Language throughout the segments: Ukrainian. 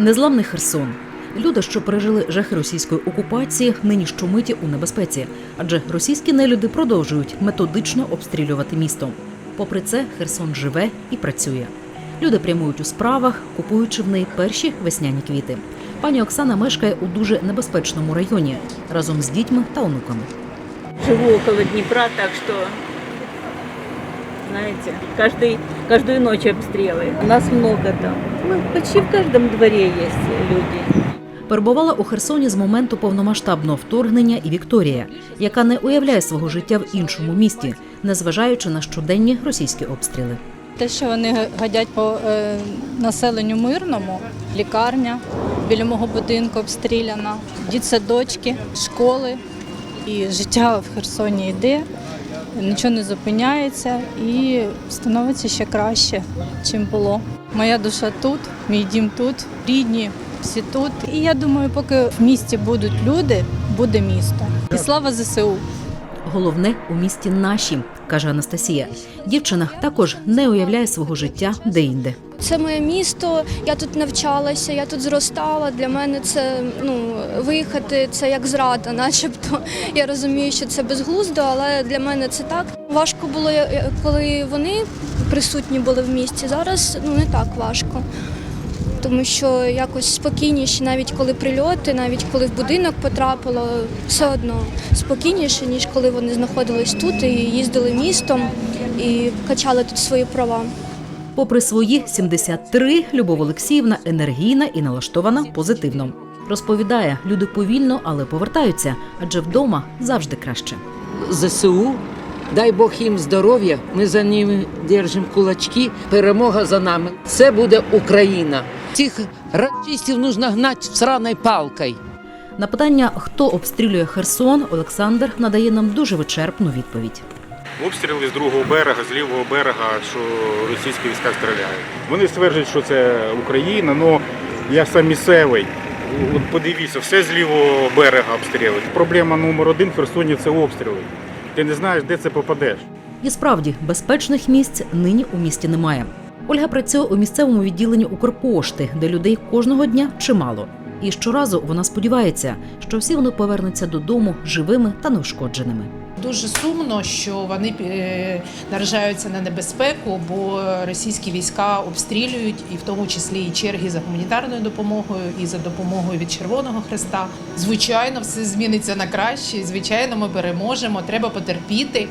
Незламний Херсон. Люди, що пережили жахи російської окупації, нині щомиті у небезпеці, адже російські нелюди продовжують методично обстрілювати місто. Попри це, Херсон живе і працює. Люди прямують у справах, купуючи в неї перші весняні квіти. Пані Оксана мешкає у дуже небезпечному районі разом з дітьми та онуками. Живу около Днепра, так что, знаете, каждый, каждую ночь обстрелы. У нас много там. Ну, почти в каждом дворе есть люди. Перебувала у Херсоні з моменту повномасштабного вторгнення і Вікторія, яка не уявляє свого життя в іншому місті, незважаючи на щоденні російські обстріли. Те, що вони гадять по е, населенню мирному, лікарня біля мого будинку обстріляна, дітсадочки, школи. І життя в Херсоні йде, нічого не зупиняється і становиться ще краще, чим було. Моя душа тут, мій дім тут, рідні всі тут. І я думаю, поки в місті будуть люди, буде місто. І слава ЗСУ! Головне у місті наші, каже Анастасія. Дівчина також не уявляє свого життя де-інде. Це моє місто, я тут навчалася, я тут зростала. Для мене це ну виїхати це як зрада, начебто. Я розумію, що це безглуздо, але для мене це так. Важко було, коли вони присутні були в місті. Зараз ну не так важко. Тому що якось спокійніше, навіть коли прильоти, навіть коли в будинок потрапило, все одно спокійніше, ніж коли вони знаходились тут і їздили містом і качали тут свої права. Попри свої 73, Любов Олексіївна енергійна і налаштована позитивно. Розповідає, люди повільно, але повертаються, адже вдома завжди краще. ЗСУ. Дай Бог їм здоров'я. Ми за ними держимо кулачки. Перемога за нами. Це буде Україна. Цих расистів нужно гнати сраною палкою. На питання, хто обстрілює Херсон, Олександр надає нам дуже вичерпну відповідь. Обстріли з другого берега, з лівого берега, що російські війська стріляють. Вони стверджують, що це Україна, але я сам місцевий. От подивіться, все з лівого берега обстрілюють. Проблема номер один в Херсоні це обстріли. Ти не знаєш, де це попадеш. І справді безпечних місць нині у місті немає. Ольга працює у місцевому відділенні Укрпошти, де людей кожного дня чимало. І щоразу вона сподівається, що всі вони повернуться додому живими та неушкодженими. Дуже сумно, що вони е, наражаються на небезпеку, бо російські війська обстрілюють, і в тому числі і черги за гуманітарною допомогою, і за допомогою від Червоного Хреста. Звичайно, все зміниться на краще. Звичайно, ми переможемо. Треба потерпіти.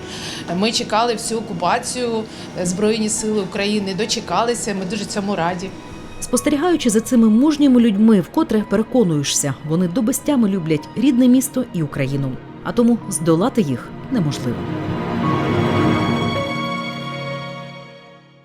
Ми чекали всю окупацію Збройні Сили України. Дочекалися. Ми дуже цьому раді. Спостерігаючи за цими мужніми людьми, вкотре переконуєшся, вони до безтями люблять рідне місто і Україну, а тому здолати їх неможливо.